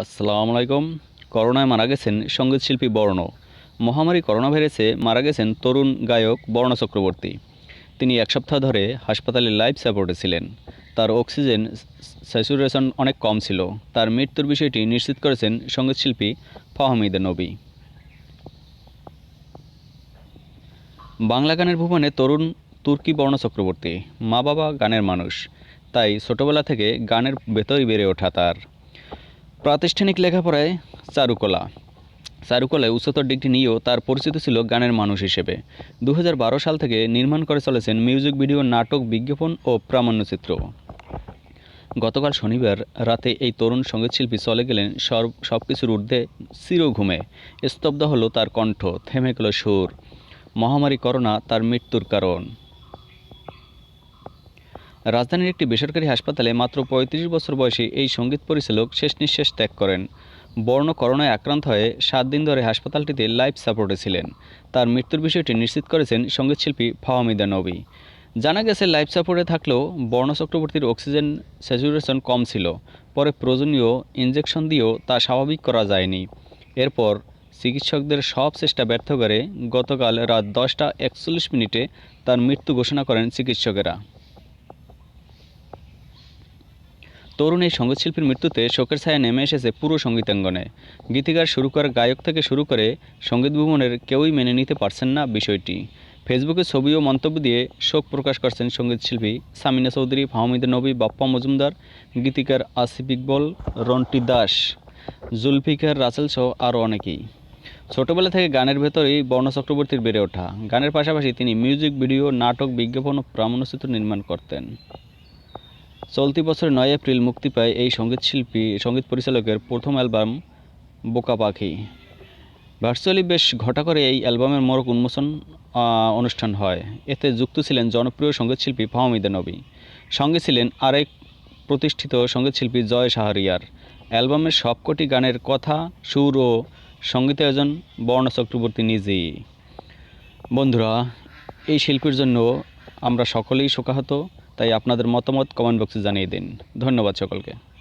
আসসালামু আলাইকুম। করোনায় মারা গেছেন সঙ্গীতশিল্পী বর্ণ। মহামারী করোনা ভাইরাসে মারা গেছেন তরুণ গায়ক বর্ণ চক্রবর্তী। তিনি এক সপ্তাহ ধরে হাসপাতালে লাইফ সাপোর্টে ছিলেন। তার অক্সিজেন স্যাচুরেশন অনেক কম ছিল। তার মৃত্যুর বিষয়টি নিশ্চিত করেছেন সঙ্গীতশিল্পী ফাহমিদা নবী। বাংলা গানের ভুবনে তরুণ তুর্কি বর্ণ চক্রবর্তী, মা বাবা গানের মানুষ। তাই ছোটবেলা থেকে গানের ভেতরই বেড়ে ওঠা তার। প্রাতিষ্ঠানিক লেখাপড়ায় চারুকলা। চারুকলায় উচ্চতর ডিগ্রি নিয়েও তার পরিচিত ছিল গানের মানুষ হিসেবে। দু হাজার বারো সাল থেকে নির্মাণ করে চলেছেন মিউজিক, ভিডিও, নাটক, বিজ্ঞাপন ও প্রামাণ্যচিত্র গতকাল শনিবার রাতে এই তরুণ সঙ্গীতশিল্পী চলে গেলেন সব সব কিছুর ঊর্ধ্বে চিরঘুমে। স্তব্ধ হলো তার কণ্ঠ, থেমে গেল সুর। মহামারী করোনা তার মৃত্যুর কারণ। রাজধানীর একটি বেসরকারি হাসপাতালে মাত্র পঁয়ত্রিশ বছর বয়সী এই সংগীত পরিচালক শেষ নিঃশ্বাস ত্যাগ করেন। বর্ণ করোনায় আক্রান্ত হয়ে সাত দিন ধরে হাসপাতালটিতে লাইফ সাপোর্টে ছিলেন। তার মৃত্যুর বিষয়টি নিশ্চিত করেছেন সঙ্গীতশিল্পী ফাহমিদা নবী। জানা গেছে, লাইফ সাপোর্টে থাকলেও বর্ণ চক্রবর্তীর অক্সিজেন স্যাচুরেশন কম ছিল। পরে প্রয়োজনীয় ইঞ্জেকশন দিয়েও তা স্বাভাবিক করা যায়নি। এরপর চিকিৎসকদের সব চেষ্টা ব্যর্থ করে গতকাল রাত দশটা একচল্লিশ মিনিটে তার মৃত্যু ঘোষণা করেন চিকিৎসকেরা। তরুণ এই সঙ্গীতশিল্পীর মৃত্যুতে শোকের ছায়া নেমে এসেছে পুরো সঙ্গীতাঙ্গনে। গীতিকার শুরু করে গায়ক থেকে শুরু করে সংগীত ভুবনের কেউই মেনে নিতে পারছেন না বিষয়টি। ফেসবুকে ছবি ও মন্তব্য দিয়ে শোক প্রকাশ করছেন সঙ্গীতশিল্পী সামিনা চৌধুরী, ফাহমিদা নবী, বাপ্পা মজুমদার, গীতিকার আসিফ ইকবল, রন্টি দাস, জুলফিকার রাসেল সহ আরও অনেকেই। ছোটবেলা থেকে গানের ভেতরেই বর্ণ চক্রবর্তীর বেড়ে ওঠা। গানের পাশাপাশি তিনি মিউজিক, ভিডিও, নাটক, বিজ্ঞাপন ও প্রামাণ্যচিত্র নির্মাণ করতেন। চলতি বছরের নয় এপ্রিল মুক্তি পায় এই সঙ্গীতশিল্পী সংগীত পরিচালকের প্রথম অ্যালবাম, বোকা পাখি। ভার্চুয়ালি বেশ ঘটা করে এই অ্যালবামের মোড়ক উন্মোচন অনুষ্ঠান হয়। এতে যুক্ত ছিলেন জনপ্রিয় সঙ্গীতশিল্পী ফাহমিদা নবী সঙ্গে ছিলেন আরেক প্রতিষ্ঠিত সঙ্গীতশিল্পী জয় সাহারিয়ার অ্যালবামের সবকটি গানের কথা, সুর ও সঙ্গীতায়োজন বর্ণ চক্রবর্তী নিজেই। বন্ধুরা, এই শিল্পীর জন্য আমরা সকলেই শোকাহত। তাই আপনাদের মতামত কমেন্ট বক্সে জানিয়ে দিন। ধন্যবাদ সকলকে।